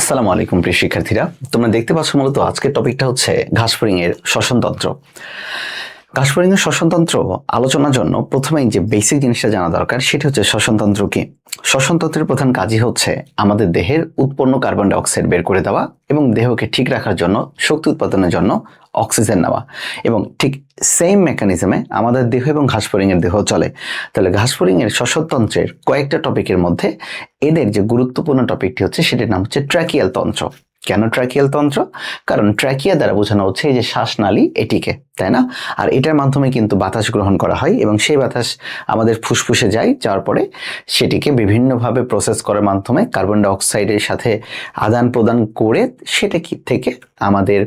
আসসালামু আলাইকুম প্রিয় শিক্ষার্থীরা। তোমরা দেখতে পাচ্ছ মূলত আজকের টপিকটা হচ্ছে ঘাসফড়িং এর শ্বসনতন্ত্র। এর শ্বসনতন্ত্র আলোচনার জন্য প্রথমেই যে বেসিক জিনিসটা জানা দরকার, সেটা হচ্ছে শ্বসনতন্ত্র কি? শ্বসনতন্ত্রের প্রধান কাজই হচ্ছে আমাদের দেহের উৎপন্ন কার্বন ডাইঅক্সাইড বের করে দেওয়া এবং দেহকে ঠিক রাখার জন্য, শক্তি উৎপাদনের জন্য অক্সিজেন নেওয়া। এবং ঠিক সেম মেকানিজমে আমাদের দেহ এবং ঘাসফড়িং এর দেহ চলে। তাহলে ঘাসফড়িং এর শ্বসনতন্ত্রের কয়েকটা টপিকের মধ্যে এদের যে গুরুত্বপূর্ণ টপিকটি হচ্ছে, সেটির নাম হচ্ছে ট্র্যাকিয়াল তন্ত্র। কেন ট্র্যাকিয়াল তন্ত্র? কারণ ট্র্যাকিয়া দ্বারা বোঝানো হচ্ছে এই যে শ্বাসনালী এটিকে, তাই না? আর এটার মাধ্যমে কিন্তু বাতাস গ্রহণ করা হয় এবং সেই বাতাস আমাদের ফুসফুসে যায়, যাওয়ার পরে সেটিকে বিভিন্নভাবে প্রসেস করার মাধ্যমে কার্বন ডাইঅক্সাইডের সাথে আদান প্রদান করে সেটা থেকে আমাদের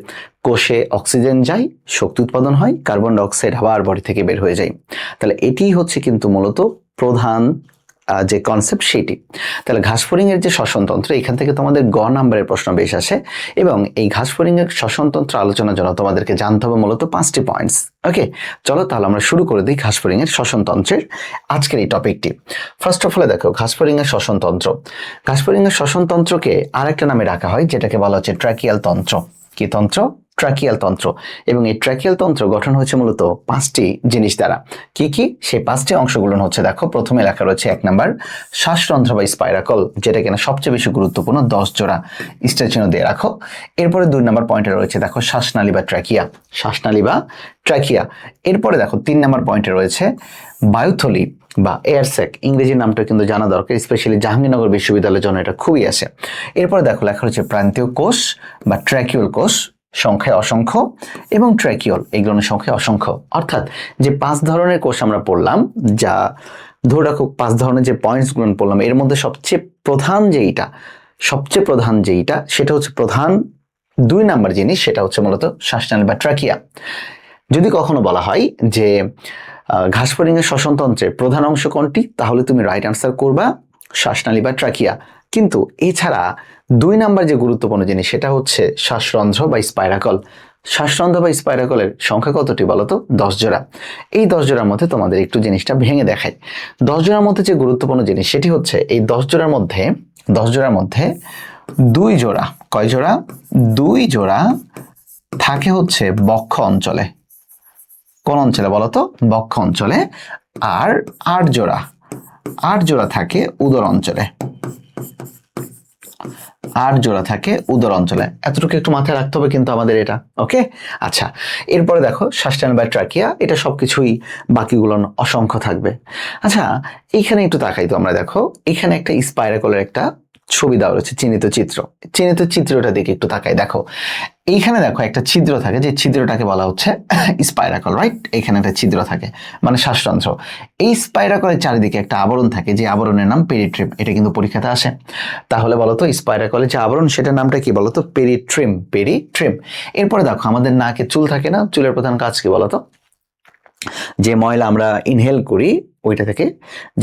কোষে অক্সিজেন যায়, শক্তি উৎপাদন হয় কার্বন ডাইঅক্সাইড আবার বডি থেকে বের হয়ে যায়। তাহলে এটিই হচ্ছে কিন্তু মূলত প্রধান যে কনসেপ্ট সেটি। তাহলে ঘাসফড়িং এর যে শ্বসনতন্ত্র, এখান থেকে তোমাদের গ নাম্বারের প্রশ্ন বেশ আসে এবং এই ঘাসফড়িং এর শ্বসনতন্ত্র আলোচনার জন্য তোমাদেরকে জানতে হবে মূলত পাঁচটি পয়েন্টস ওকে চলো তাহলে আমরা শুরু করে দিই ঘাসফড়িং এর শ্বসনতন্ত্রের আজকের এই টপিকটি ফার্স্ট অফ অল দেখো ঘাসফড়িং এর শ্বসনতন্ত্র। ঘাসফড়িং এর শ্বসনতন্ত্রকে আরেকটা নামে রাখা হয়, যেটাকে বলা হচ্ছে ট্র্যাকিয়াল তন্ত্র। কি তন্ত্র? ট্র্যাকিয়াল তন্ত্র। এবং এই ট্র্যাকিয়াল তন্ত্র গঠন হয়েছে মূলত পাঁচটি জিনিস দ্বারা। কি কি? সেই পাঁচটি অংশগুলো হচ্ছে, দেখো, প্রথমে লেখা রয়েছে এক নাম্বার, শ্বাসরন্ধ্র বা স্পাইরাকল যেটা কিনা সবচেয়ে বেশি গুরুত্বপূর্ণ, দশ জোড়া স্টেচিনো দিয়ে রাখো। এরপরে দুই নাম্বার পয়েন্টে রয়েছে, দেখো, শ্বাসনালী বা ট্র্যাকিয়া শ্বাসনালী বা ট্র্যাকিয়া এরপরে দেখো, তিন নাম্বার পয়েন্টে রয়েছে, বায়ুথলি বা এয়ারসেক ইংরেজি নামটা কিন্তু জানা দরকার স্পেশালি জাহাঙ্গীরনগর বিশ্ববিদ্যালয়ের জন্য এটা খুবই আসে এরপরে দেখো, লেখা রয়েছে প্রান্তীয় কোষ বা ট্র্যাকিউল কোষ। সংখ্যায় অসংখ্য এবং ট্র্যাকিওল এগুলোর সংখ্যায় অসংখ্য। অর্থাৎ যে পাঁচ ধরনের কোষ আমরা পড়লাম যা ধরে রাখো পাঁচ ধরনের যে পয়েন্টসগুলো পড়লাম এর মধ্যে সবচেয়ে প্রধান যেইটা সবচেয়ে প্রধান যেইটা সেটা হচ্ছে প্রধান দুই নাম্বার জিনিস সেটা হচ্ছে মূলত শ্বাসনালী বা ট্র্যাকিয়া যদি কখনো বলা হয় যে আহ, ঘাসফড়িং শ্বসনতন্ত্রের প্রধান অংশ কোনটি তাহলে তুমি রাইট আনসার করবা শ্বাসনালী বা ট্রাকিয়া কিন্তু এছাড়া দুই নাম্বার যে গুরুত্বপূর্ণ জিনিস, সেটা হচ্ছে শ্বাসরন্ধ্র বা স্পাইরাকল শ্বাসরন্ধ্র বা স্পাইরাকলের সংখ্যা কতটি বলো তো দশ জোড়া। এই দশ জোড়ার মধ্যে তোমাদের একটু জিনিসটা ভেঙে দেখাই। দশ জোড়ার মধ্যে যে গুরুত্বপূর্ণ জিনিস, সেটি হচ্ছে এই দশ জোড়ার মধ্যে, দশ জোড়ার মধ্যে দুই জোড়া। কয় জোড়া? দুই জোড়া থাকে হচ্ছে বক্ষ অঞ্চলে। কোন অঞ্চলে বলো তো বক্ষ অঞ্চলে। আর আট জোড়া। আট জোড়া থাকে উদর অঞ্চলে। আট জোড়া থাকে উদর অঞ্চলে। এতটুকু একটু মাথায় রাখতে হবে কিন্তু আমাদের এটা, ওকে? আচ্ছা এরপরে দেখো সাস্টেন বা ট্রাকিয়া এটা সব কিছুই বাকিগুলো অসংখ্য থাকবে। আচ্ছা এইখানে একটু তাকাই তো আমরা দেখো, এখানে একটা স্পাইরাকলের একটা ছবি দেওয়া রয়েছে, চিহ্নিত চিত্র। চিহ্নিত চিত্রটা দেখে একটু তাকাই। দেখো এইখানে দেখো একটা ছিদ্র থাকে, যে ছিদ্রটাকে বলা হচ্ছে স্পাইরাকল রাইট এখানে একটা ছিদ্র থাকে মানে শ্বাসতন্ত্র এই স্পাইরাকলের চারিদিকে একটা আবরণ থাকে, যে আবরণের নাম পেরিট্রিম এটা কিন্তু পরীক্ষাতে আসে। তাহলে বলো তো স্পাইরাকলের যে আবরণ, সেটার নামটা কি বলো তো? পেরিট্রিম পেরিট্রিম এরপরে দেখো, আমাদের নাকে চুল থাকে না, চুলের প্রধান কাজ কি বলো তো? যে ময়লা আমরা ইনহেল করি ওইটা থেকে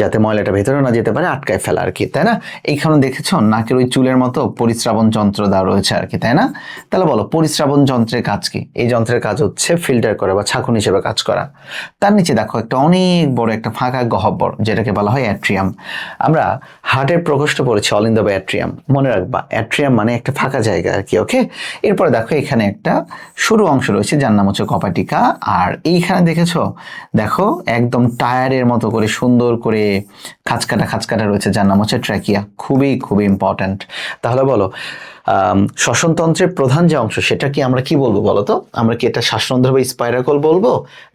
যাতে ময়লাটা ভেতরে না যেতে পারে, আটকায় ফেলা আর কি, তাই না? এইখানে দেখেছ, নাকের ওই চুলের মতো পরিশ্রাবণ যন্ত্র দেওয়া রয়েছে আর কি, তাই না? তাহলে বলো, পরিশ্রাবণ যন্ত্রের কাজ কি? এই যন্ত্রের কাজ হচ্ছে ফিল্টার করা বা ছাকুন হিসেবে কাজ করা। তার নিচে দেখো, একটা অনেক বড় একটা ফাঁকা গহব্বর, যেটাকে বলা হয় অ্যাট্রিয়াম আমরা হার্টের প্রকোষ্ঠ পড়েছি অল ইন দ্য অ্যাট্রিয়াম মনে রাখবা অ্যাট্রিয়াম মানে একটা ফাঁকা জায়গা আর কি ওকে এরপরে দেখো, এখানে একটা সরু অংশ রয়েছে, যার নাম হচ্ছে কপাটিকা। আর এইখানে দেখেছ, দেখো, একদম টায়ারের মতো করে সুন্দর করে খাঁচকাটা খাঁচকাটা রয়েছে, যার নাম হচ্ছে ট্র্যাকিয়া খুবই খুবই ইম্পর্ট্যান্ট তাহলে বলো শ্বসনতন্ত্রের প্রধান যে অংশ, সেটা কি আমরা কি বলব বলো তো? আমরা কি এটা শ্বাসরন্ধ্র বা স্পাইরাকল বলব,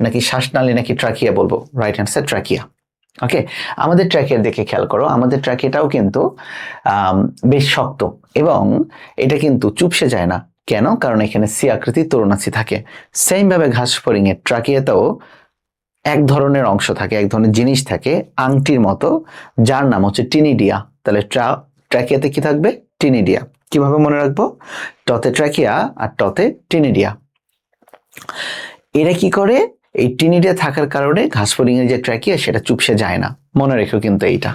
নাকি শ্বাসনালী, নাকি ট্রাকিয়া বলব? রাইট অ্যান্সার ট্রাকিয়া ওকে আমাদের ট্র্যাকের দিকে খেয়াল করো, আমাদের ট্র্যাকেটাও কিন্তু বেশ শক্ত, এবং এটা কিন্তু চুপসে যায় না। কেন? কারণ এখানে সি আকৃতির তরুণাছি থাকে। সেম ভাবে ঘাস ফরিং এর ট্রাকিয়াতেও এক ধরনের অংশ থাকে, এক ধরনের জিনিস থাকে আংটির মতো, যার নাম হচ্ছে টিনিডিয়া। তাহলে ট্রা, ট্র্যাকিয়াতে কি থাকবে? টিনিডিয়া। কীভাবে মনে রাখব? টতে ট্র্যাকিয়া আর টতে টিনিডিয়া। এরা কি করে? এই টিনিডিয়া থাকার কারণে ঘাসফড়িং এর যে ট্র্যাকিয়া, সেটা চুপসে যায় না। মনে রেখো কিন্তু এইটা।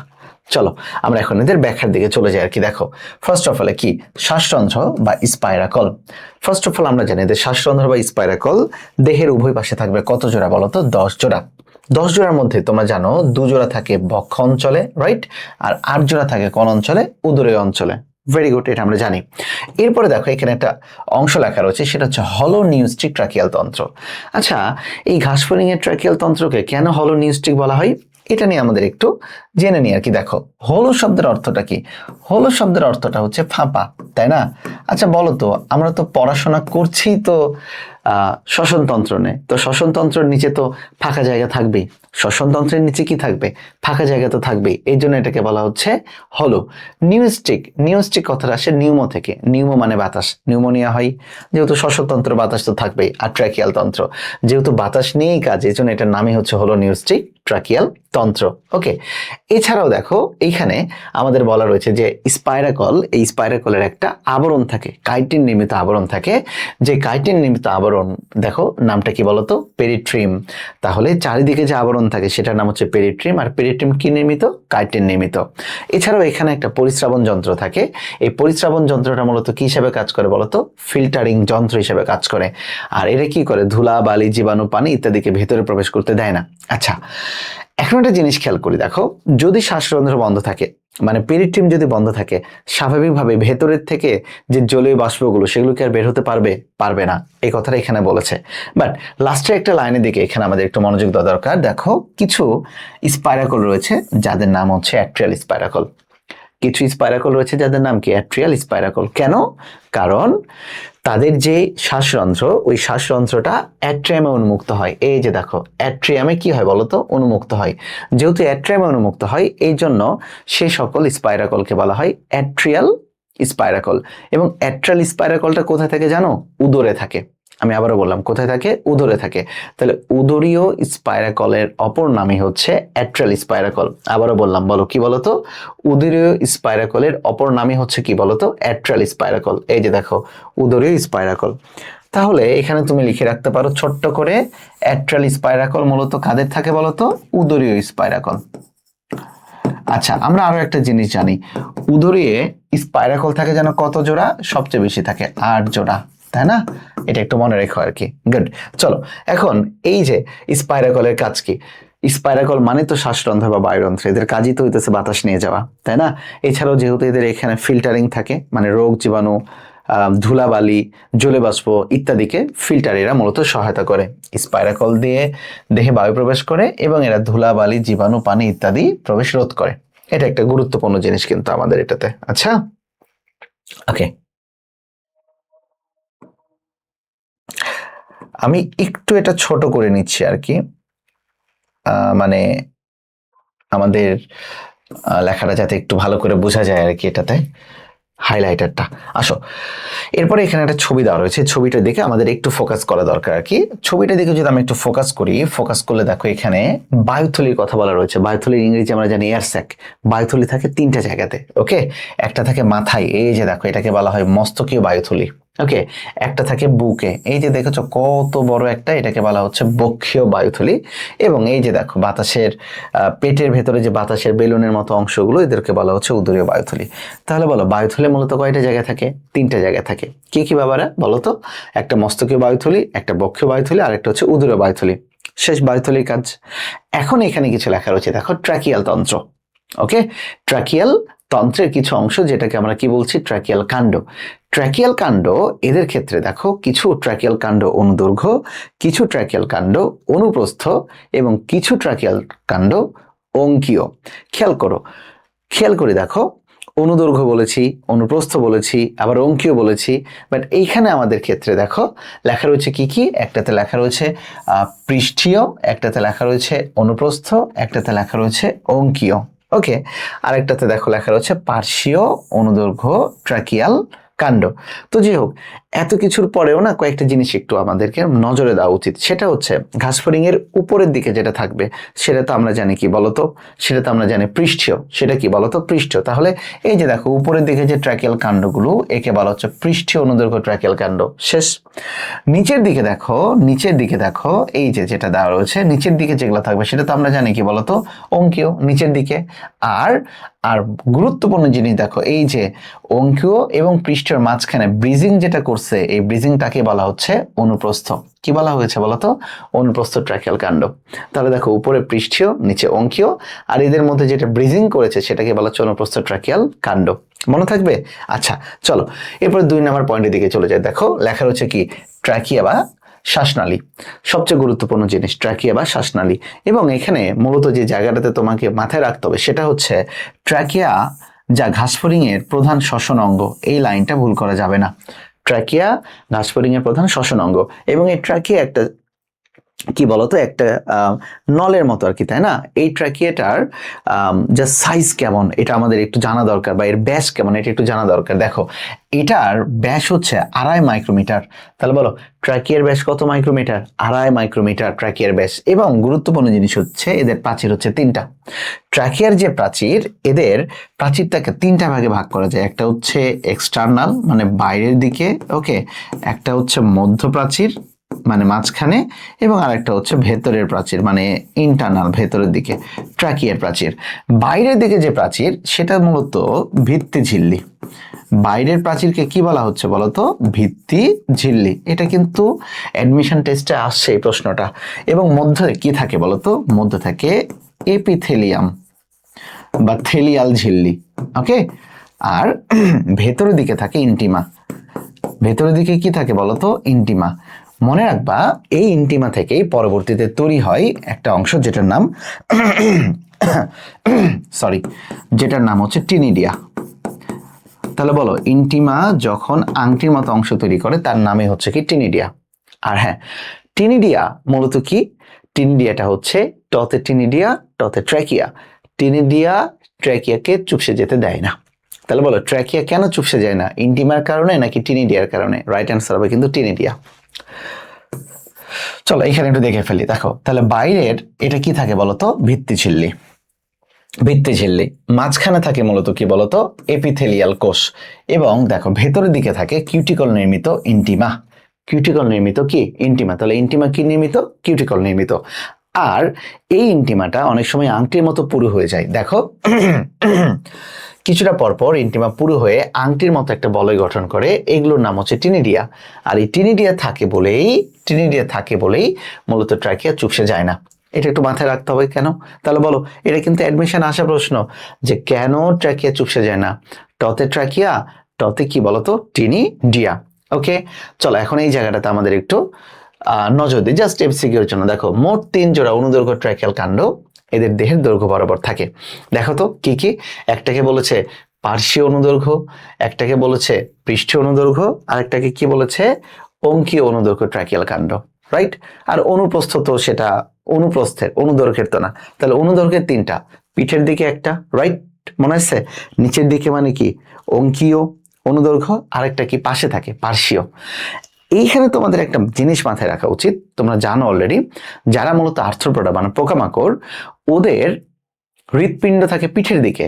চলো, আমরা এখন এদের ব্যাখ্যার দিকে চলে যাই আর কি, দেখো। ফার্স্ট অফ অল কি? শ্বাসতন্ত্র বা স্পাইরাকল ফার্স্ট অফ অল আমরা জানি যে শ্বাসতন্ত্র বা স্পাইরাকল দেহের উভয় পাশে থাকবে কত জোড়া বলো তো? দশ জোড়া। দশ জোড়ার মধ্যে তোমরা জানো, দু জোড়া থাকে বক্ষ অঞ্চলে রাইট আর আট জোড়া থাকে কোন অঞ্চলে উদরীয় অঞ্চলে। ভেরি গুড এটা আমরা জানি। এরপরে দেখো, এখানে একটা অংশ লেখা রয়েছে, সেটা হচ্ছে হলো নিউস্টিক ট্রাকিয়াল তন্ত্র। আচ্ছা এই ঘাসফড়িং এর ট্রাকিয়াল তন্ত্রকে কেন হলো নিউস্টিক বলা হয়? এটা নিয়ে আমাদের একটু জেনে নিই আর কি, দেখো। হলো শব্দের অর্থটা কি? হলো শব্দের অর্থটা হচ্ছে ফাঁপা, তাই না? আচ্ছা বলো তো, আমরা তো পড়াশোনা করছি তো শ্বসনতন্ত্র নে তো শ্বসনতন্ত্রের নিচে তো ফাঁকা জায়গা থাকবেই। শ্বসনতন্ত্রের নিচে কি থাকবে? ফাঁকা জায়গা তো থাকবেই। এই জন্য এটাকে বলা হচ্ছে হলো। নিউস্টিক। নিউস্টিক কথাটা আসে নিউমো থেকে। নিউমো মানে বাতাস। নিউমোনিয়া হয়। যেহেতু শ্বসনতন্ত্র বাতাস তো থাকবেই, আর ট্র্যাকিয়াল তন্ত্র। যেহেতু বাতাস নিয়েই কাজ এই জন্য এটার নামই হচ্ছে হলো নিউস্টিক ট্রাকিয়াল তন্ত্র। ওকে? এছাড়াও দেখো, এইখানে আমাদের বলা রয়েছে যে স্পাইরাকল, এই স্পাইরাকলের একটা আবরণ থাকে। কাইটিন নির্মিত আবরণ থাকে। যে কাইটিন নির্মিত আবরণ, দেখো, নামটা কি বলতো? পেরিট্রিম তাহলে চারিদিকে যে আবরণ থাকে, সেটার নাম হচ্ছে পেরিট্রিম আর পেরিট্রিম কি নির্মিত? কাইটিন নির্মিত। এছাড়াও এখানে একটা পরিশ্রাবণ যন্ত্র থাকে। এই পরিশ্রাবণ যন্ত্রটা মূলত কি হিসাবে কাজ করে বলতো? ফিল্টারিং যন্ত্র হিসাবে কাজ করে। আর এটা কি করে? ধুলা, বালি, জীবাণু, পানি ইত্যাদিকে ভেতরে প্রবেশ করতে দেয় না। আচ্ছা এখন একটা জিনিস খেয়াল করি, দেখো, যদি শ্বাসরন্ধ্র বন্ধ থাকে মানে পেরিট্রিম যদি বন্ধ থাকে, স্বাভাবিকভাবে ভেতরের থেকে যে জলীয় বাষ্পগুলো, সেগুলো কি আর বের হতে পারবে? পারবে না। এই কথাটা এখানে বলেছে। বাট লাস্টের একটা লাইনের দিকে এখানে আমাদের একটু মনোযোগ দেওয়া দরকার। দেখো, কিছু স্পাইরাকল রয়েছে, যাদের নাম হচ্ছে অ্যাট্রিয়াল স্পাইরাকল কিছু স্পাইরাকল রয়েছে, যাদের নাম কি? অ্যাট্রিয়াল স্পাইরাকল কেন? কারণ তাদের যে শ্বাসরন্ধ্র ওই শ্বাসরন্ধ্রটা অ্যাট্রিয়ামে উন্মুক্ত হয়। এই যে দেখো অ্যাট্রিয়ামে কি হয় বলতো উন্মুক্ত হয়। যেহেতু অ্যাট্রিয়ামে উন্মুক্ত হয়, এই জন্য সে সকল স্পাইরাকলকে বলা হয় অ্যাট্রিয়াল স্পাইরাকল এবং অ্যাট্রিয়াল স্পাইরাকলটা কোথায় থাকে জানো? উদরে থাকে। আমি আবারও বললাম, কোথায় থাকে? উদরে থাকে। তাহলে উদরীয় স্পাইরাকলের অপর নামই হচ্ছে অ্যাট্রাল স্পাইরাকল। আবারও বললাম, বলো কি বলতো? উদরীয় স্পাইরাকলের অপর নামই হচ্ছে কি বলতো? Atrial spiracle. এই যে দেখো, উদরীয় স্পাইরাকল। তাহলে এখানে তুমি লিখে রাখতে পারো ছোট্ট করে, অ্যাট্রাল স্পাইরাকল মূলত কাদের থাকে বলতো? উদরীয় স্পাইরাকল। আচ্ছা আমরা আরও একটা জিনিস জানি। উদরে স্পাইরাকল থাকে যেন কত জোড়া? সবচেয়ে বেশি থাকে আট জোড়া। তাই না? এটা একটু মনে রেখো আর কি গুড চলো, এখন এই যে স্পাইরাকলের কাজ কি? স্পাইরাকল মানে তো শ্বাসরন্ধ্র বা বায়ুরন্ধ্র, এদের কাজই তো হইতেছে বাতাস নিয়ে যাওয়া, তাই না? এছাড়াও যেহেতু এদের এখানে ফিল্টারিং থাকে মানে রোগ জীবাণু ধুলাবালি জলে বাষ্প ইত্যাদিকে ফিল্টার এরা মূলত সহায়তা করে। স্পাইরাকল দিয়ে দেহে বায়ু প্রবেশ করে এবং এরা ধুলাবালি, জীবাণু, পানি ইত্যাদি প্রবেশ রোধ করে। এটা একটা গুরুত্বপূর্ণ জিনিস কিন্তু আমাদের এটাতে। আচ্ছা? ওকে আমি একটু এটা ছোট করে নিচ্ছি আর কি। মানে আমাদের লেখাটা যাতে একটু ভালো করে বোঝা যায় আর কি এটাতে হাইলাইটারটা আসো, এরপরে এখানে একটা ছবি দেওয়া রয়েছে, ছবিটা দেখে আমাদের একটু ফোকাস করা দরকার আর কি। ছবিটা দেখে যদি আমি একটু ফোকাস করি ফোকাস করলে দেখো এখানে বায়ুথলির কথা বলা রয়েছে। বায়ুথলির ইংরেজি আমরা জানি এয়ারস্যাক বায়ুথলি থাকে তিনটা জায়গাতে ওকে একটা থাকে মাথায়, এই যে দেখো এটাকে বলা হয় মস্তকীয় বায়ুথলি। ওকে একটা থাকে বুকে। এই যে দেখেছ কত বড় একটা, এটাকে বলা হচ্ছে বক্ষীয় বায়ুথলি। এবং এই যে দেখো বাতাসের পেটের ভেতরে যে বাতাসের বেলুনের মতো অংশগুলো, এদেরকে বলা হচ্ছে উদরীয় বায়ুথলি। তাহলে বলো, বায়ুথলি মূলত কয়টা জায়গায় থাকে? তিনটা জায়গায় থাকে। কি কি ব্যাপারে? বলো তো। একটা মস্তকীয় বায়ুথলি, একটা বক্ষীয় বায়ুথলি আর একটা হচ্ছে উদরীয় বায়ুথলি। শেষ বায়ুথলির কাজ। এখন এখানে কিছু লেখা রয়েছে। দেখো, ট্র্যাকিয়াল তন্ত্র। ওকে ট্র্যাকিয়াল তন্ত্রের কিছু অংশ, যেটাকে আমরা কি বলছি? ট্র্যাকিয়াল কাণ্ড। ট্র্যাকিয়াল কাণ্ড, এদের ক্ষেত্রে দেখো কিছু ট্র্যাকিয়াল কাণ্ড অনুদৈর্ঘ্য, কিছু ট্র্যাকিয়াল কাণ্ড অনুপ্রস্থ এবং কিছু ট্র্যাকিয়াল কাণ্ড অঙ্কীয়। খেয়াল করো, খেয়াল করে দেখো, অনুদৈর্ঘ্য বলেছি, অনুপ্রস্থ বলেছি, আবার অঙ্কীয় বলেছি বাট এইখানে আমাদের ক্ষেত্রে দেখো লেখা রয়েছে কি কি? একটাতে লেখা রয়েছে পৃষ্ঠীয়, একটাতে লেখা রয়েছে অনুপ্রস্থ, একটাতে লেখা রয়েছে অঙ্কীয়। ওকে আরেকটাতে দেখো লেখা রয়েছে পার্শ্বীয় অনুদৈর্ঘ্য ট্রাকিয়াল কাণ্ড। তো যাই হোক, এত কিছুর পরেও না কয়েকটা জিনিস একটু আমাদেরকে নজরে দেওয়া উচিত। সেটা হচ্ছে ঘাসফড়িং এর উপরের দিকে যেটা থাকবে, সেটা তো আমরা জানি কি বলতো? সেটা তো আমরা জানি পৃষ্ঠীয়। সেটা কি বলতো? পৃষ্ঠ তাহলে এই যে দেখো, উপরের দিকে যে ট্র্যাকেল কাণ্ডগুলো, একে বলা হচ্ছে পৃষ্ঠীয় অনুদৈর্ঘ্য ট্র্যাকেল কাণ্ড। শেষ। নিচের দিকে দেখো, নিচের দিকে দেখো, এই যে যেটা দেওয়া রয়েছে, নিচের দিকে যেগুলো থাকবে, সেটা তো আমরা জানি কি বলতো? অঙ্কীয়, নিচের দিকে। আর আর গুরুত্বপূর্ণ জিনিস দেখো, এই যে অঙ্কীয় এবং পৃষ্ঠের মাঝখানে ব্রিজিং যেটা করছে, এই ব্রিজিংটাকে বলা হচ্ছে অনুপ্রস্থ। কি বলা হয়েছে বলতো? অনুপ্রস্থ ট্র্যাকিয়াল কাণ্ড। তাহলে দেখো, উপরে পৃষ্ঠীয়, নিচে অঙ্কীয়, আর এদের মধ্যে যেটা ব্রিজিং করেছে সেটাকে বলা হচ্ছে অনুপ্রস্থ ট্র্যাকিয়াল কাণ্ড। মনে থাকবে? আচ্ছা চলো, এরপরে দুই নম্বর পয়েন্টের দিকে চলে যায় দেখো, লেখা রয়েছে কি? ট্র্যাকিয়া বা শ্বাসনালী। সবচেয়ে গুরুত্বপূর্ণ জিনিস, ট্র্যাকিয়া বা শ্বাসনালী। এবং এখানে মূলত যে জায়গাটাতে তোমাকে মাথায় রাখতে হবে সেটা হচ্ছে ট্র্যাকিয়া যা ঘাসফড়িং এর প্রধান শ্বসন অঙ্গ। এই লাইনটা ভুল করা যাবে না। ট্র্যাকিয়া ঘাসফড়িং এর প্রধান শ্বসন অঙ্গ। এবং এই ট্র্যাকিয়া একটা কি বলতো? একটা নলের মতো আর কি, তাই না? এই ট্র্যাকিয়াটার যা সাইজ কেমন? এটা আমাদের একটু জানা দরকার বা এর ব্যাস কেমন? এটা একটু জানা দরকার। দেখো, এটার ব্যাস হচ্ছে আড়াই মাইক্রোমিটার তাহলে বলো ট্র্যাকিয়ার ব্যাস কত মাইক্রোমিটার আড়াই মাইক্রোমিটার ট্র্যাকিয়ার ব্যাস। এবং গুরুত্বপূর্ণ জিনিস হচ্ছে, এদের প্রাচীর হচ্ছে তিনটা। ট্র্যাকিয়ার যে প্রাচীর, এদের প্রাচীরটাকে তিনটা ভাগে ভাগ করা যায়। একটা হচ্ছে এক্সটার্নাল মানে বাইরের দিকে ওকে একটা হচ্ছে মধ্য প্রাচীর মানে মাঝখানে এবং আরেকটা হচ্ছে ভেতরের প্রাচীর মানে ইন্টারনাল ভেতরের দিকে ট্র্যাকিয়ার প্রাচীর। বাইরের দিকে যে প্রাচীর, সেটা মূলত ভিত্তি ঝিল্লি। বাইরের প্রাচীরকে কি বলা হচ্ছে বলতো? ভিত্তি ঝিল্লি। এটা কিন্তু অ্যাডমিশন টেস্টে আসছে এই প্রশ্নটা। এবং মধ্যে কি থাকে বলতো? মধ্যে থাকে এপিথেলিয়াম বা থেলিয়াল ঝিল্লি ওকে আর ভেতরের দিকে থাকে ইন্টিমা ভেতরের দিকে কি থাকে বলতো? ইন্টিমা মনে রাখবা, এই ইন্টিমা থেকেই পরবর্তীতে তৈরি হয় একটা অংশ যেটার নাম সরি যেটার নাম হচ্ছে টিনিডিয়া। তাহলে বলো, ইন্টিমা যখন আংটির মতো অংশ তৈরি করে, তার নামে হচ্ছে কি টিনিডিয়া। আর হ্যাঁ টিনিডিয়া মূলত কি? টিনিডিয়াটা হচ্ছে টতে টিনিডিয়া, টতে ট্র্যাকিয়া। টিনিডিয়া ট্র্যাকিয়াকে চুপসে যেতে দেয় না। তাহলে বলো, ট্র্যাকিয়া কেন চুপসে যায় না? ইন্টিমার কারণে নাকি টিনিডিয়ার কারণে? রাইট অ্যান্সার হবে কিন্তু টিনিডিয়া। চলো, এখানে একটু দেখে ফেলি। দেখো, তাহলে বাইরের এটা কি থাকে বলতো? ভিত্তি ঝিল্লি। ভিত্তি ঝিল্লি। মাঝখানে থাকে মূলত কি বলতো? এপিথেলিয়াল কোষ। এবং দেখো, ভেতরের দিকে থাকে কিউটিকল নির্মিত ইন্টিমা। কিউটিকল নির্মিত কি? ইন্টিমা। তাহলে ইন্টিমা কি নির্মিত? কিউটিকল নির্মিত। আর এই ইন্টিমাটা অনেক সময় আংটির মতো পুরু হয়ে যায়। দেখো কিছুটা পরপর ইন্টিমা পুরু হয়ে আংটির মতো একটা বলয় গঠন করে, এগুলোর নাম হচ্ছে টিনিডিয়া। আর এই টিনিডিয়া থাকে বলেই, টিনিডিয়া থাকে বলেই মূলত ট্র্যাকিয়া চুপসে যায় না। এটা একটু মাথায় রাখতে হবে কেন? তাহলে বলো, এটা কিন্তু অ্যাডমিশন আসা প্রশ্ন যে কেন ট্র্যাকিয়া চুপসে যায় না? টতে ট্র্যাকিয়া, টতে কি বলতো? টিনি ডিয়া ওকে চলো, এখন এই জায়গাটাতে আমাদের একটু নজর দিই। জাস্ট এমসিকিউর জন্য। দেখো, মোট তিন জোড়া অনুদৈর্ঘ্য ট্র্যাকিয়াল কাণ্ড। এদের দেহের দৈর্ঘ্য বরাবর থাকে। দেখো তো, কি কি? একটাকে বলেছে পার্শ্বীয় অনুদৈর্ঘ্য, একটাকে বলেছে পৃষ্ঠীয় অনুদৈর্ঘ্য আরেকটাকে কি বলেছে? অঙ্কীয় অনুদৈর্ঘ্য ট্র্যাকিয়াল কাণ্ড রাইট আর অনুপ্রস্থ তো সেটা অনুপ্রস্থের, অনুদৈর্ঘ্যের তো না। তাহলে অনুদৈর্ঘ্যের তিনটা, পিঠের দিকে একটা রাইট মনে আছে? নিচের দিকে মানে কি? অঙ্কীয় অনুদৈর্ঘ্য আরেকটা কি পাশে থাকে? পার্শ্বীয়। এইখানে তোমাদের একটা জিনিস মাথায় রাখা উচিত, তোমরা জানো অলরেডি যারা মূলত আর্থ্রোপোডা মানে পোকামাকড় ওদের হৃৎপিণ্ড থাকে পিঠের দিকে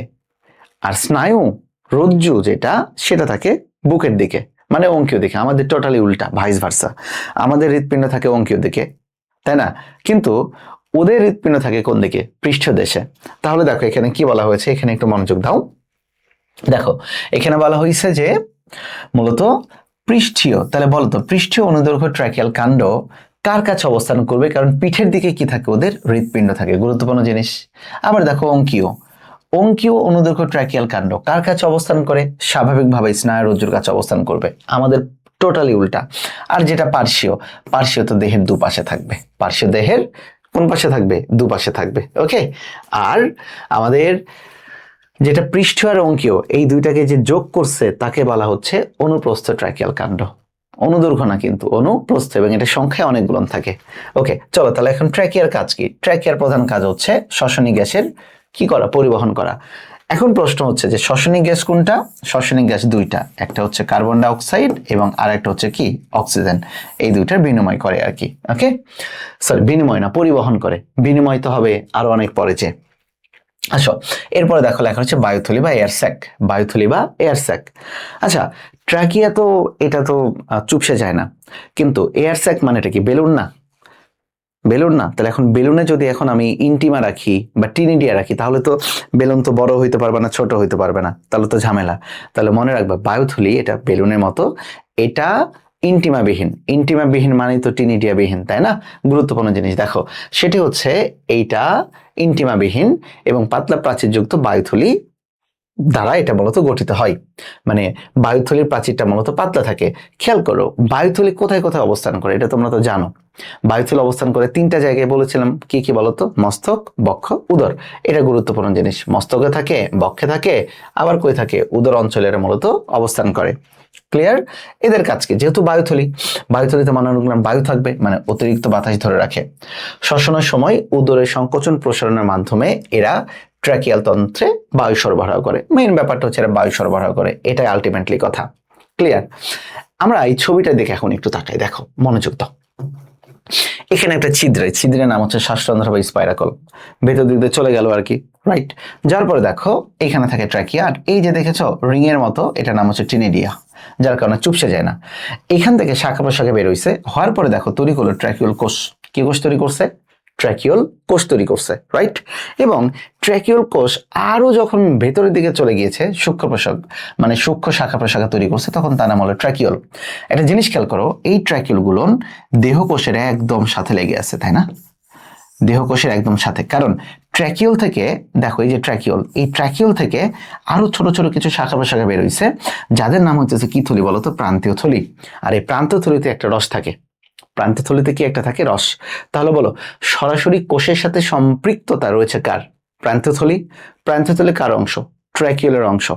আর স্নায়ু, রজ্জু যেটা, সেটা থাকে বুকের দিকে মানে অঙ্কীয় দিকে, আমাদের টোটালি উল্টা ভাইস ভার্সা আমাদের হৃৎপিণ্ড থাকে অঙ্কীয় দিকে, তাই না? কিন্তু ওদের হৃৎপিণ্ড থাকে কোন দিকে? পৃষ্ঠ দেশে তাহলে দেখো, এখানে কি বলা হয়েছে? এখানে একটু মনোযোগ দাও। দেখো, এখানে বলা হয়েছে যে মূলত পৃষ্ঠীয়, তাহলে বলো তো পৃষ্ঠীয় অনুদৈর্ঘ্য ট্র্যাকিয়াল কাণ্ড কার কাছে অবস্থান করবে? কারণ পিঠের দিকে কি থাকে ওদের? হৃৎপিণ্ড থাকে, গুরুত্বপূর্ণ জিনিস। আবার দেখো, অঙ্কীয়। অঙ্কীয় অনুদৈর্ঘ্য ট্র্যাকিয়াল কাণ্ড। কার কাছে অবস্থান করে? স্বাভাবিকভাবে স্নায়ুরজ্জুর কাছে অবস্থান করবে। আমাদের টোটালি উল্টা। আর যেটা পার্শ্বীয় পার্শ্বীয় তো দেহের দুপাশে থাকবে। পার্শ্বীয় দেহের কোন পাশে থাকবে? দুপাশে থাকবে। ওকে? আর আমাদের যেটা পৃষ্ঠ আর অঙ্কীয়, এই দুইটাকে যে যোগ করছে, তাকে বলা হচ্ছে অনুপ্রস্থ ট্র্যাকিয়াল কাণ্ড। অনুদৈর্ঘ্য না কিন্তু অনুপ্রস্থ এবং এটা সংখ্যায় অনেকগুলো থাকে। ওকে চলো তাহলে এখন ট্র্যাকিয়ার কাজ কি? ট্র্যাকিয়ার প্রধান কাজ হচ্ছে শ্বসনী গ্যাসের কি করা, পরিবহন করা। এখন প্রশ্ন হচ্ছে যে শ্বসনিক গ্যাস কোনটা? শ্বসনিক গ্যাস দুইটা, একটা হচ্ছে কার্বন ডাইঅক্সাইড এবং আর একটা হচ্ছে কি? অক্সিজেন এই দুইটার বিনিময় করে আর কি ওকে সরি বিনিময় না, পরিবহন করে। বিনিময় তো হবে আরও অনেক পরে যে আসো, এরপরে দেখো লেখা হচ্ছে বায়ুথলি বা এয়ার স্যাক বায়ুথলি বা এয়ার স্যাক আচ্ছা ট্র্যাকিয়া তো, এটা তো চুপসে যায় না। কিন্তু এয়ার স্যাক মানে এটা কি? বেলুন না? বেলুন না? তাহলে এখন বেলুনে যদি এখন আমি ইন্টিমা রাখি বা টিনিডিয়া রাখি, তাহলে তো বেলুন তো বড় হইতে পারবে না, ছোট হইতে পারবে না। তাহলে তো ঝামেলা। তাহলে মনে রাখবে, বায়ুথলি এটা বেলুনের মতো, এটা ইন্টিমাবিহীন। ইন্টিমাবিহীন মানে তো টিনিডিয়া বিহীন তাই না? গুরুত্বপূর্ণ জিনিস। দেখো, সেটি হচ্ছে এইটা ইন্টিমাবিহীন এবং পাতলা প্রাচীরযুক্ত বায়ুথলি দ্বারা এটা মূলত গঠিত হয়। মানে বায়ুথলির প্রাচীরটা মূলত পাতলা থাকে। খেয়াল করো, বায়ুথলি কোথায় কোথায় অবস্থান করে এটা তোমরা তো জানো। বায়ুথলি অবস্থান করে তিনটা জায়গায় বলেছিলাম, কি কি বলতো? মস্তক, বক্ষ, উদর। এটা গুরুত্বপূর্ণ জিনিস। মস্তকে থাকে, বক্ষে থাকে, আবার কই থাকে? উদর অঞ্চলে অঞ্চলের মূলত অবস্থান করে। ক্লিয়ার এদের কাজ কি? যেহেতু বায়ুথলি, বায়ুথলিতে মানানুগ্রাম বায়ু থাকবে মানে অতিরিক্ত বাতাস ধরে রাখে। শ্বসনের সময় উদরের সংকোচন প্রসারণের মাধ্যমে এরা ট্র্যাকিয়াল তন্ত্রে বায়ু সরবরাহ করে। মেইন ব্যাপারটা হচ্ছে এরা বায়ু সরবরাহ করে। এটাই আলটিমেটলি কথা। ক্লিয়ার আমরা এই ছবিটা দেখে এখন একটু তাকাই। দেখো, মনোযোগ দাও। এখানে একটা ছিদ্র, ছিদ্রের নাম হচ্ছে শ্বাসতন্ত্র বা স্পাইরাকল ভেতর দিক দিয়ে চলে গেল আর কি রাইট যার পরে দেখো, এখানে থাকে ট্র্যাকিয়া আর এই যে দেখেছ রিং এর মতো, এটার নাম হচ্ছে টিনিডিয়া। যার কারণে চুপসে যায় না। এখান থেকে শাখা প্রশাখা বের হইছে। হওয়ার পরে দেখো, তৈরি করল ট্র্যাকিউল কোষ। কি কোষ তৈরি করছে? ট্র্যাকিউল কোষ তৈরি করছে রাইট এবং ট্র্যাকিউল কোষ আরও যখন ভেতরের দিকে চলে গিয়েছে সূক্ষ্ম প্রসাদ মানে সূক্ষ্ম শাখা প্রশাখা তৈরি করছে, তখন তার নাম হলো ট্র্যাকিউল একটা জিনিস খেয়াল করো, এই ট্র্যাকিউলগুলো দেহকোষের একদম সাথে লেগে আছে, তাই না? দেহকোষের একদম সাথে। কারণ ট্র্যাকিউল থেকে, দেখো এই যে ট্র্যাকিউল এই ট্র্যাকিউল থেকে আরও ছোট ছোট কিছু শাখা প্রশাখা বের হয়েছে যাদের নাম হচ্ছে কি থলি বলতো? প্রান্তীয় থলি। আর এই প্রান্ত থলিতে একটা রস থাকে। প্রান্তীয় থলিতে কি একটা থাকে? রস। তাহলে বলো, সরাসরি কোষের সাথে সম্পৃক্ততা রয়েছে কার? প্রান্তীয় থলি। প্রান্তীয় থলি কার অংশ? ট্র্যাকিউলের অংশ।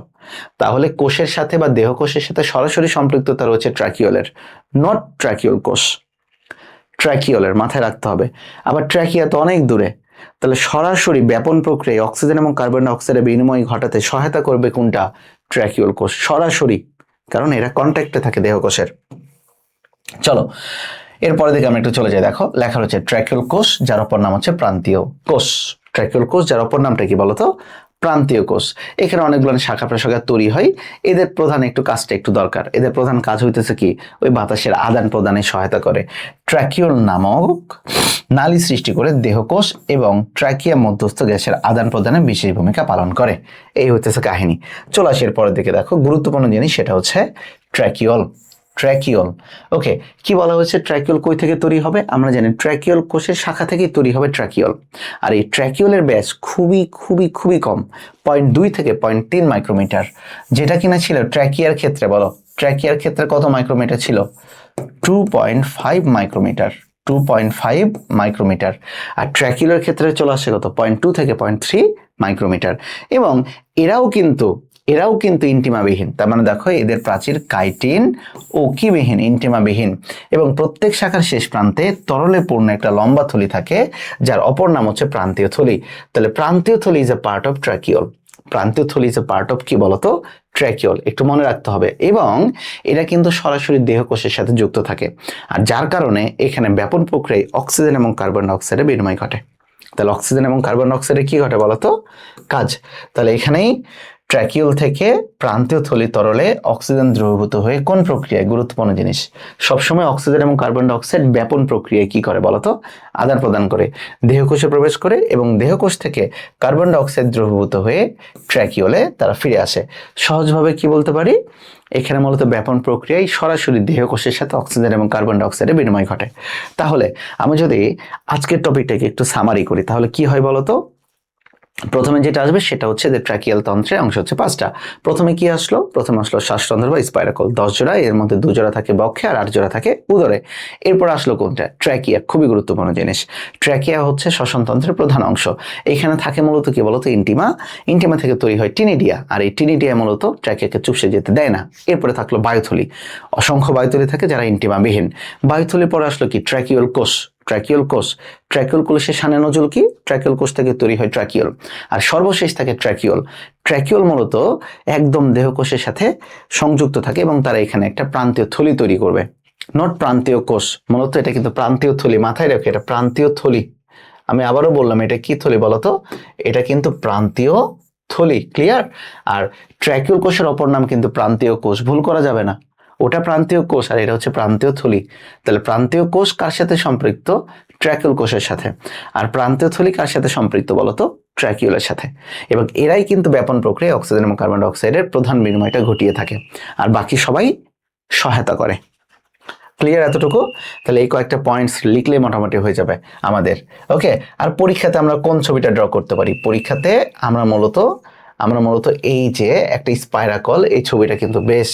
তাহলে কোষের সাথে বা দেহকোষের সাথে সরাসরি সম্পৃক্ততা রয়েছে ট্র্যাকিউলের নট ট্র্যাকিউল কোষ। ট্র্যাকিওলের মাথায় রাখতে হবে। আবার ট্র্যাকিয়া তো অনেক দূরে। তাহলে সরাসরি ব্যাপন প্রক্রিয়ায় অক্সিজেন এবং কার্বন ডাইঅক্সাইডের বিনিময় ঘটাতে সহায়তা করবে কোনটা? ট্র্যাকিওল কোষ। সরাসরি। কারণ এরা কন্ট্যাক্টে থাকে দেহকোষের চলো, এরপরে দিকে আমরা একটু চলে যাই। দেখো, লেখা রয়েছে ট্র্যাকিউল কোষ, যার অপর নাম হচ্ছে প্রান্তীয় কোষ। ট্র্যাকিউল কোষ, যার অপর নামটা কি বলতো? প্রান্তীয় কোষ। এখানে অনেকগুলো শাখা প্রশাখা তৈরি হয়। এদের প্রধান একটু কাজটা একটু দরকার। এদের প্রধান কাজ হইতেছে কি? ওই বাতাসের আদান প্রদানে সহায়তা করে। ট্র্যাকিওল নামক নালী সৃষ্টি করে দেহকোষ এবং ট্র্যাকিয়া মধ্যস্থ গ্যাসের আদান প্রদানে বিশেষ ভূমিকা পালন করে। এই হইতেছে কাহিনী। চলে আসি এরপরের দিকে। দেখো, গুরুত্বপূর্ণ জিনিস সেটা হচ্ছে ট্র্যাকিওল। ট্র্যাকিওল। ওকে, কি বলা হয়েছে? ট্র্যাকিওল কই থেকে তৈরি হবে? আমরা জানি ট্র্যাকিওল কোষের শাখা থেকেই তৈরি হবে ট্র্যাকিওল। আর এই ট্র্যাকিওলের ব্যাস খুবই খুবই খুবই কম, পয়েন্ট দুই থেকে পয়েন্ট তিন মাইক্রোমিটার। যেটা কিনা ছিল ট্র্যাকিয়ার ক্ষেত্রে, বলো, ট্র্যাকিয়ার ক্ষেত্রে কত মাইক্রোমিটার ছিল? Two point five micrometre, two point five micrometre. আর ট্র্যাকিউলের ক্ষেত্রে চলে আসে কত? পয়েন্ট টু থেকে পয়েন্ট থ্রি মাইক্রোমিটার। এবং এরাও কিন্তু এরাও কিন্তু ইন্টিমাবিহীন। তার মানে দেখো, এদের প্রাচীর কাইটিন ও কিবিহীন, ইন্টিমাবিহীন। এবং প্রত্যেক শাখার শেষ প্রান্তে তরলে পূর্ণ একটা লম্বা থলি থাকে, যার অপর নাম হচ্ছে প্রান্তীয় থলি। তাহলে প্রান্তীয় থলি is a part of tracheole প্রান্তীয় থলি ইজ এ পার্ট অফ কি বলতো? ট্র্যাকিওল একটু মনে রাখতে হবে। এবং এটা কিন্তু সরাসরি দেহকোষের সাথে যুক্ত থাকে। আর যার কারণে এখানে ব্যাপন প্রক্রিয়ায় অক্সিজেন এবং কার্বন ডাইঅক্সাইডের বিনিময় ঘটে। তাহলে অক্সিজেন এবং কার্বন ডাইঅক্সাইডে কি ঘটে বলতো? কাজ। তাহলে এখানেই ট্র্যাকিউল থেকে প্রান্তীয় থলি তরলে অক্সিজেন দ্রবীভূত হয়ে কোন প্রক্রিয়ায় গুরুত্বপূর্ণ জিনিস? সবসময় অক্সিজেন এবং কার্বন ডাইঅক্সাইড ব্যাপন প্রক্রিয়ায় কি করে বলতো আদান প্রদান করে, দেহকোষে প্রবেশ করে এবং দেহকোষ থেকে কার্বন ডাইঅক্সাইড দ্রবীভূত হয়ে ট্র্যাকিওলে তারা ফিরে আসে। সহজভাবে কি বলতে পারি? এখানে মূলত ব্যাপন প্রক্রিয়ায় সরাসরি দেহকোষের সাথে অক্সিজেন এবং কার্বন ডাইঅক্সাইডের বিনিময় ঘটে। তাহলে আমি যদি আজকের টপিকটাকে একটু সামারি করি, তাহলে কি হয় বলতো প্রথমে যেটা আসবে সেটা হচ্ছে যে ট্র্যাকিয়াল তন্ত্রের অংশ হচ্ছে পাঁচটা। প্রথমে কি আসলো? প্রথমে আসলো শ্বাসতন্ত্র বা স্পাইরাকল দশ জোড়া, এর মধ্যে দু জোড়া থাকে বক্ষে আর আট জোড়া থাকে উদরে। এরপর আসলো কোনটা? ট্র্যাকিয়া খুবই গুরুত্বপূর্ণ জিনিস। ট্র্যাকিয়া হচ্ছে শ্বসনতন্ত্রের প্রধান অংশ। এখানে থাকে মূলত কি বলতো? ইন্টিমা ইন্টিমা থেকে তৈরি হয় টিনিডিয়া আর এই টিনিডিয়া মূলত ট্র্যাকিয়াকে চুপসে যেতে দেয় না। এরপরে থাকল বায়ুথলি। অসংখ্য বায়ুথলি থাকে যারা ইন্টিমাবিহীন বায়ুথলির পরে আসলো কি? ট্র্যাকিওল কোষ। ট্র্যাকিওল কোষ ট্র্যাকিওল কোষের সানে নজল কি? ট্র্যাকিওল কোষ থেকে তৈরি হয় ট্র্যাকিওল আর সর্বশেষ থাকে ট্র্যাকিওল ট্র্যাকিওল মূলত একদম দেহকোষের সাথে সংযুক্ত থাকে এবং তারা এখানে একটা প্রান্তীয় থলি তৈরি করবে। নট প্রান্তীয় কোষ, মূলত এটা কিন্তু প্রান্তীয় থলি, মাথায় রেখে, এটা প্রান্তীয় থলি। আমি আবারও বললাম, এটা কি থলি বলতো? এটা কিন্তু প্রান্তীয় থলি ক্লিয়ার আর ট্র্যাকিউল কোষের অপর নাম কিন্তু প্রান্তীয় কোষ, ভুল করা যাবে না। ওটা প্রান্তীয় কোষ আর এটা হচ্ছে প্রান্তীয় থলি। তাহলে প্রান্তীয় কোষ কার সাথে সম্পৃক্ত? ট্র্যাকিউল কোষের সাথে। আর প্রান্তীয় থলি কার সাথে সম্পৃক্ত বলতো? ট্র্যাকিউলের সাথে। এবং এরাই কিন্তু ব্যাপন প্রক্রিয়ায় অক্সিজেন এবং কার্বন ডাইঅক্সাইডের প্রধান বিনিময়টা ঘটিয়ে থাকে। আর বাকি সবাই সহায়তা করে। ক্লিয়ার এতটুকু? তাহলে এই কয়েকটা পয়েন্টস লিখলে মোটামুটি হয়ে যাবে আমাদের। ওকে আর পরীক্ষাতে আমরা কোন ছবিটা ড্র করতে পারি? পরীক্ষাতে আমরা মূলত আমরা মূলত এই যে একটা স্পাইরাকল এই ছবিটা কিন্তু বেশ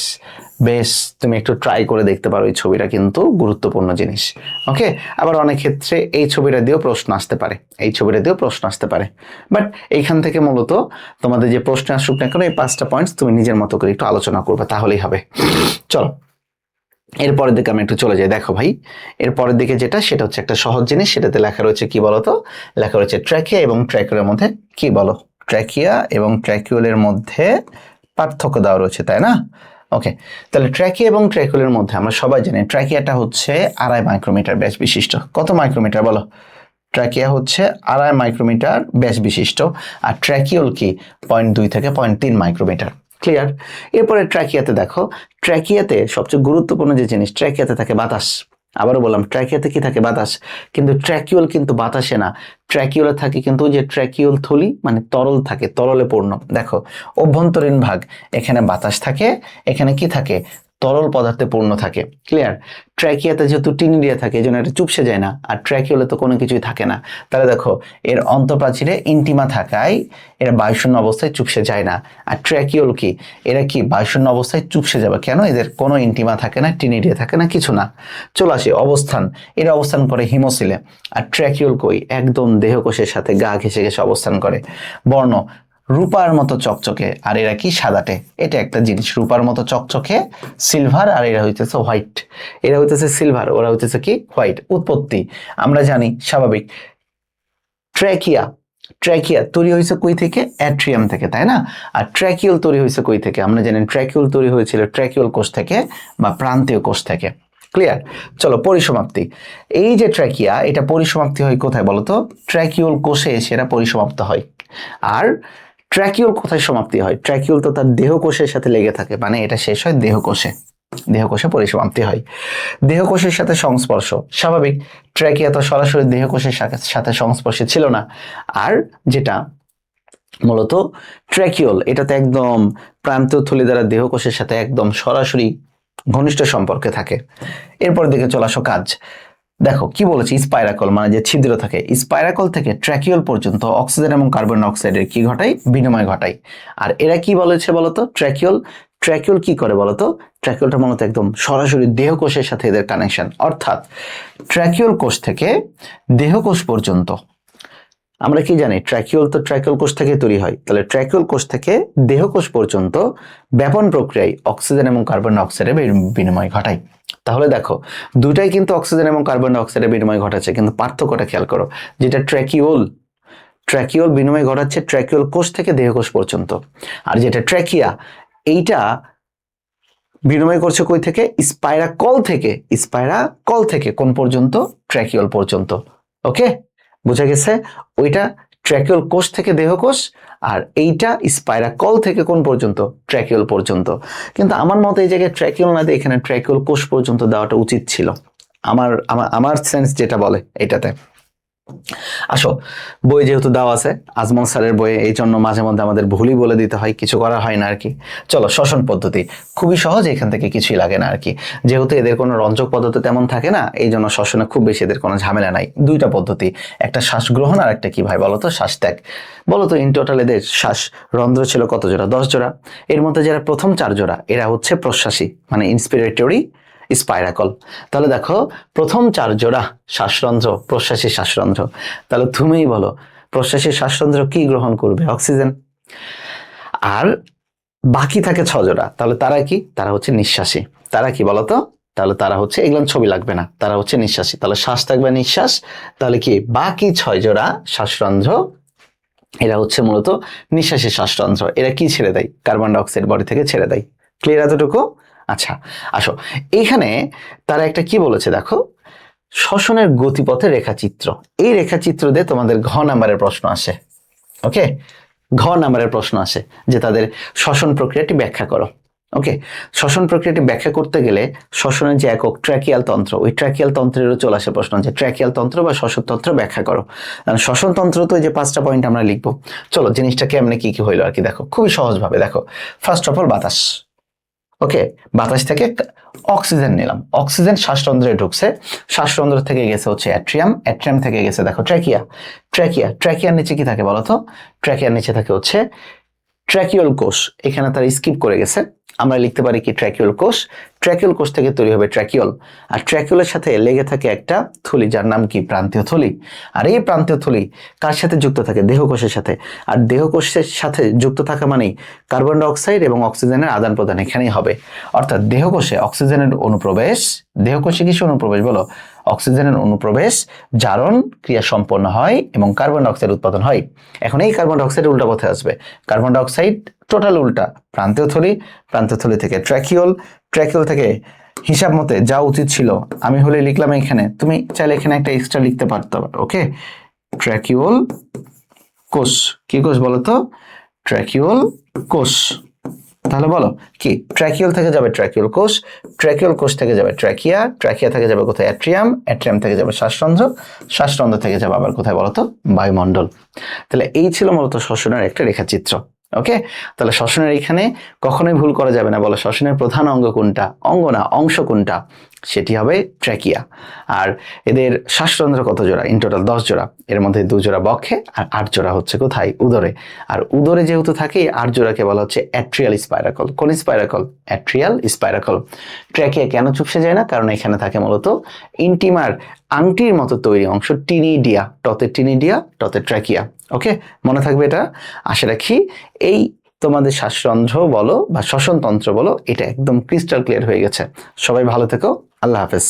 বেশ তুমি একটু ট্রাই করে দেখতে পারো, এই ছবিটা কিন্তু গুরুত্বপূর্ণ জিনিস। ওকে আবার অনেক ক্ষেত্রে এই ছবিটা দিয়েও প্রশ্ন আসতে পারে, এই ছবিটা দিয়েও প্রশ্ন আসতে পারে। বাট এইখান থেকে মূলত তোমাদের যে প্রশ্ন আসুক না কেন, এই পাঁচটা পয়েন্টস তুমি নিজের মতো করে একটু আলোচনা করবে, তাহলেই হবে। চলো, এরপরের দিকে আমি একটু চলে যাই। দেখো ভাই, এরপরের দিকে যেটা, সেটা হচ্ছে একটা সহজ জিনিস, সেটাতে লেখা রয়েছে কি বলতো? লেখা রয়েছে ট্র্যাকিয়া এবং ট্র্যাকিউলের মধ্যে কি বলো? ট্র্যাকিয়া এবং ট্র্যাকিউলের মধ্যে পার্থক্য দেওয়া রয়েছে, তাই না? ওকে তাহলে ট্র্যাকিয়া এবং ট্র্যাকিউলের মধ্যে আমরা সবাই জানি ট্র্যাকিয়াটা হচ্ছে আড়াই মাইক্রোমিটার ব্যাস বিশিষ্ট। কত মাইক্রোমিটার বলো? ট্র্যাকিয়া হচ্ছে আড়াই মাইক্রোমিটার ব্যাস বিশিষ্ট আর ট্র্যাকিউল কি? পয়েন্ট দুই থেকে পয়েন্ট তিন মাইক্রোমিটার ক্লিয়ার এরপরে ট্র্যাকিয়াতে দেখো ট্র্যাকিয়াতে সবচেয়ে গুরুত্বপূর্ণ যে জিনিস ট্র্যাকিয়াতে থাকে বাতাস। আবারও বললাম ট্র্যাকিয়াতে কি থাকে? বাতাস। কিন্তু ট্র্যাকিউল কিন্তু বাতাসে না। ট্র্যাকিউলে থাকে কিন্তু যে ট্র্যাকিউল থলি মানে তরল থাকে, তরলে পূর্ণ। দেখো, অভ্যন্তরীণ ভাগ। এখানে বাতাস থাকে, এখানে কি থাকে? তরল পদার্থে পূর্ণ থাকে। ক্লিয়ার ট্র্যাকিয়াতে যেহেতু টিনিডিয়া থাকে এই জন্য এটা চুপসে যায় না। আর ট্র্যাকিউলে তো কোনো কিছুই থাকে না। তাহলে দেখো, এর অন্তঃপ্রাচীরে ইন্টিমা থাকায় এরা বায়ুশূন্য অবস্থায় চুপসে যায় না। আর ট্র্যাকিউল কি? এরা কি বায়ুশূন্য অবস্থায় চুপসে যাবে? কেন? এদের কোনো ইন্টিমা থাকে না, টিনিডিয়া থাকে না, কিছু না। চলে আসি, অবস্থান। এরা অবস্থান করে হিমোসিলে আর ট্র্যাকিউল কই? একদম দেহকোষের সাথে গা ঘেসে ঘেসে অবস্থান করে। বর্ণ রূপার মতো চকচকে, আর এরা কি? সাদাটে। এটা একটা জিনিস, রূপার মতো চকচকে সিলভার আর এরা হইতেছে হোয়াইট এরা হইতেছে সিলভার ওরা হইতেছে কি? হোয়াইট উৎপত্তি, আমরা জানি, স্বাভাবিক। ট্র্যাকিয়া ট্র্যাকিয়া তৈরি হয়েছে কই থেকে? অ্যাট্রিয়াম থেকে, তাই না? আর ট্র্যাকিউল তৈরি হয়েছে কই থেকে? আমরা জানি ট্র্যাকিউল তৈরি হয়েছিল ট্র্যাকিউল কোষ থেকে বা প্রান্তীয় কোষ থেকে। ক্লিয়ার চলো, পরিসমাপ্তি। এই যে ট্র্যাকিয়া এটা পরিসমাপ্তি হয় কোথায় বলতো? ট্র্যাকিউল কোষে এরা পরিসমাপ্ত হয়। আর ট্র্যাকিউল কোথায় সমাপ্তি হয়? ট্র্যাকিউল তো তার দেহকোষের সাথে লেগে থাকে। মানে এটা শেষ হয় দেহকোষে। দেহকোষে পরিসমাপ্তি হয়। দেহকোষের সাথে সংস্পর্শ। স্বাভাবিক ট্র্যাকিয়া তো সরাসরি দেহকোষের সাথে- সংস্পর্শে ছিল না। আর যেটা মূলত ট্র্যাকিউল এটাতে একদম প্রান্তীয় থলি দ্বারা দেহকোষের সাথে একদম সরাসরি ঘনিষ্ঠ সম্পর্কে থাকে। এরপর দিকে চলে আসো কাজ। দেখো, কি বলেছে স্পাইরাকল মানে যে ছিদ্র থাকে স্পাইরাকল থেকে ট্র্যাকিউল পর্যন্ত অক্সিজেন এবং কার্বন ডাইঅক্সাইডের কি ঘটায়? বিনিময় ঘটায়। আর এরা কি বলেছে বলতো? ট্র্যাকিউল ট্র্যাকিউল কি করে বলতো? ট্র্যাকিউলটা মূলত একদম সরাসরি দেহকোষের সাথে এদের কানেকশন অর্থাৎ ট্র্যাকিউল কোষ থেকে দেহকোষ পর্যন্ত আমরা কি জানি? ট্র্যাকিউল তো ট্র্যাকিউল কোষ থেকে তৈরি হয়। তাহলে ট্র্যাকিউল কোষ থেকে দেহকোষ পর্যন্ত ব্যাপন প্রক্রিয়ায় অক্সিজেন এবং কার্বন ডাইঅক্সাইডের বিন- বিনিময় ঘটায়। তাহলে দেখো, দুটাই কিন্তু অক্সিজেন এবং কার্বন ডাইঅক্সাইডের বিনিময় ঘটাচ্ছে, কিন্তু পার্থক্যটা খেয়াল করো। যেটা ট্র্যাকিউল ট্র্যাকিউল বিনিময় ঘটাচ্ছে ট্র্যাকিউল কোষ থেকে দেহকোষ পর্যন্ত। আর যেটা ট্র্যাকিয়া এইটা বিনিময় করছে কই থেকে? স্পাইরা কল থেকে স্পাইরা কল থেকে, কোন পর্যন্ত? ট্র্যাকিউল পর্যন্ত। ওকে বুঝা গেছে ওইটা ট্র্যাকিউল কোষ থেকে দেহকোষ আর এইটা স্পাইরা কল থেকে কোন পর্যন্ত? ট্র্যাকিউল পর্যন্ত। কিন্তু আমার মতে এই জায়গায় ট্র্যাকিউল না দিয়ে এখানে ট্র্যাকিউল কোষ পর্যন্ত দেওয়াটা উচিত ছিল। আমার আমার সেন্স যেটা বলে এটাতে। আসো, বই যেহেতু দেওয়া আছে, আজমল স্যারের বইয়ে এই জন্য মাঝে মধ্যে আমাদের ভুলই বলে দিতে হয়, কিছু করা হয় না আর কি। চলো, শ্বসন পদ্ধতি। খুবই সহজ, এখান থেকে কিছুই লাগে না আর কি। যেহেতু এদের কোনো রঞ্জক পদ্ধতি তেমন থাকে না, এই জন্য শ্বসনে খুব বেশি এদের কোনো ঝামেলা নাই। দুইটা পদ্ধতি, একটা শ্বাস গ্রহণ আর একটা কি ভাই বলো তো শ্বাস ত্যাগ বলো তো ইন টোটাল এদের শ্বাস রন্ধ্র ছিল কত জোড়া? দশ জোড়া। এর মধ্যে যারা প্রথম চার জোড়া, এরা হচ্ছে প্রশ্বাসী মানে ইন্সপিরেটরি স্পাইরাকল তাহলে দেখো, প্রথম চার জোড়া শ্বাসরন্ধ্র, প্রশ্বাসী শ্বাসরন্ধ্র। তাহলে তুমিই বলো, প্রশ্বাসী শ্বাসরন্ধ্র কি গ্রহণ করবে? অক্সিজেন। আর বাকি থাকে ছ জোড়া। তাহলে তারা কি? তারা হচ্ছে নিঃশ্বাসী। তারা কি বলতো? তাহলে তারা হচ্ছে এগুলো ছবি লাগবে না। তারা হচ্ছে নিঃশ্বাসী। তাহলে শ্বাস থাকবে নিঃশ্বাস। তাহলে কি? বাকি ছয় জোড়া শ্বাসরন্ধ্র, এরা হচ্ছে মূলত নিঃশ্বাসী শ্বাসরন্ধ্র। এরা কি ছেড়ে দেয়? কার্বন ডাইঅক্সাইড বডি থেকে ছেড়ে দেয়। ক্লিয়ার এতটুকু? আচ্ছা আসো। এইখানে তারা একটা কি বলেছে দেখো? শ্বসনের গতিপথের রেখাচিত্র। এই রেখাচিত্র দিয়ে তোমাদের ঘ নাম্বারের প্রশ্ন আসে। ওকে? ঘ নাম্বারের প্রশ্ন আসে যে তাদের শ্বসন প্রক্রিয়াটি ব্যাখ্যা করো। ওকে? শ্বসন প্রক্রিয়াটি ব্যাখ্যা করতে গেলে শ্বসনের যে একক ট্র্যাকিয়াল তন্ত্র, ওই ট্র্যাকিয়াল তন্ত্রেরও চলে আসে প্রশ্ন যে ট্র্যাকিয়াল তন্ত্র বা শ্বসন তন্ত্র ব্যাখ্যা করো। কারণ শ্বসন তন্ত্র তো যে পাঁচটা পয়েন্ট আমরা লিখব। চলো জিনিসটা কেমনে কি কি হইল আর কি দেখো। খুবই সহজভাবে দেখো। ফার্স্ট অফ অল বাতাস। ওকে বাতাস থেকে অক্সিজেন নিলাম। অক্সিজেন শ্বাসরন্ধ্রে ঢুকছে। শ্বাসরন্ধ্র থেকে গেছে হচ্ছে অ্যাট্রিয়াম অ্যাট্রিয়াম থেকে গেছে, দেখো ট্র্যাকিয়া ট্র্যাকিয়া ট্র্যাকিয়ার নিচে কি থাকে বলো তো ট্র্যাকিয়ার নিচে থাকে হচ্ছে ট্র্যাকিউল কোষ, এখানে তার স্কিপ করে গেছে। আমরা লিখতে পারি কি ট্র্যাকিউল কোষ? ট্র্যাকিউল কোষ থেকে তৈরি হবে ট্র্যাকিউল আর ট্র্যাকিউলের সাথে লেগে থাকে একটা থলি, যার নাম কি? প্রান্তীয় থলি। আর এই প্রান্তীয় থলি কার সাথে যুক্ত থাকে? দেহকোষের সাথে। আর দেহকোষের সাথে যুক্ত থাকা মানেই কার্বন ডাইঅক্সাইড এবং অক্সিজেনের আদান প্রদান এখানেই হবে। অর্থাৎ দেহকোষে অক্সিজেনের অনুপ্রবেশ, দেহকোষে কিসের অনুপ্রবেশ বলো? অক্সিজেনের অনুপ্রবেশ, জারণ ক্রিয়া সম্পন্ন হয় এবং কার্বন ডাইঅক্সাইড উৎপাদন হয়। এখন এই কার্বন ডাইঅক্সাইড উল্টা পথে আসবে। কার্বন ডাইঅক্সাইড টোটাল উল্টা প্রান্তীয় থলি প্রান্তীয় থলি থেকে ট্র্যাকিওল। ট্র্যাকিওল থেকে হিসাব মতে যা উচিত ছিল, আমি হলে লিখলাম এখানে। তুমি চাইলে এখানে একটা এক্সট্রা লিখতে পারতো ওকে? ট্র্যাকিওল কোষ। কি কোষ বলো তো ট্র্যাকিওল কোষ। তাহলে বলো, কি? ট্র্যাকিওল থেকে যাবে ট্র্যাকিওল কোষ ট্র্যাকিওল কোষ থেকে যাবে ট্র্যাকিয়া ট্র্যাকিয়া থেকে যাবে কোথায় অ্যাট্রিয়াম অ্যাট্রিয়াম থেকে যাবে শ্বাসরন্ধ্র শ্বাসরন্ধ্র থেকে যাবে আবার কোথায় বলো তো? বায়ুমণ্ডল। তাহলে এই ছিল মূলত শ্বসনের একটা রেখাচিত্র ওকে তাহলে শ্বসনের এখানে কখনোই ভুল করা যাবে না, বলো শ্বসনের প্রধান অঙ্গ কোনটা? অঙ্গ না, অংশ কোনটা? সেটি হবে ট্র্যাকিয়া। আর এদের শ্বাসরন্ধ্র কত জোড়া? ইন টোটাল দশ জোড়া। এর মধ্যে দু জোড়া বক্ষে আর আট জোড়া হচ্ছে কোথায়? উদরে। আর উদরে যেহেতু থাকে আট জোড়াকে বলা হচ্ছে অ্যাট্রিয়াল স্পাইরাকল কোন স্পাইরাকল অ্যাট্রিয়াল স্পাইরাকল ট্র্যাকিয়া কেন চুপসে যায় না? কারণ এখানে থাকে মূলত ইন্টিমার আংটির মতো তৈরি অংশ, টিনিডিয়া। টতে টিনিডিয়া, টতে ট্র্যাকিয়া। ওকে মনে থাকবে এটা? আশা রাখি এই তোমাদের শ্বাসরন্ধ্র বলো বা শ্বসনতন্ত্র বলো, এটা একদম ক্রিস্টাল ক্লিয়ার হয়ে গেছে। সবাই ভালো থেকো, আল্লাহ হাফেজ।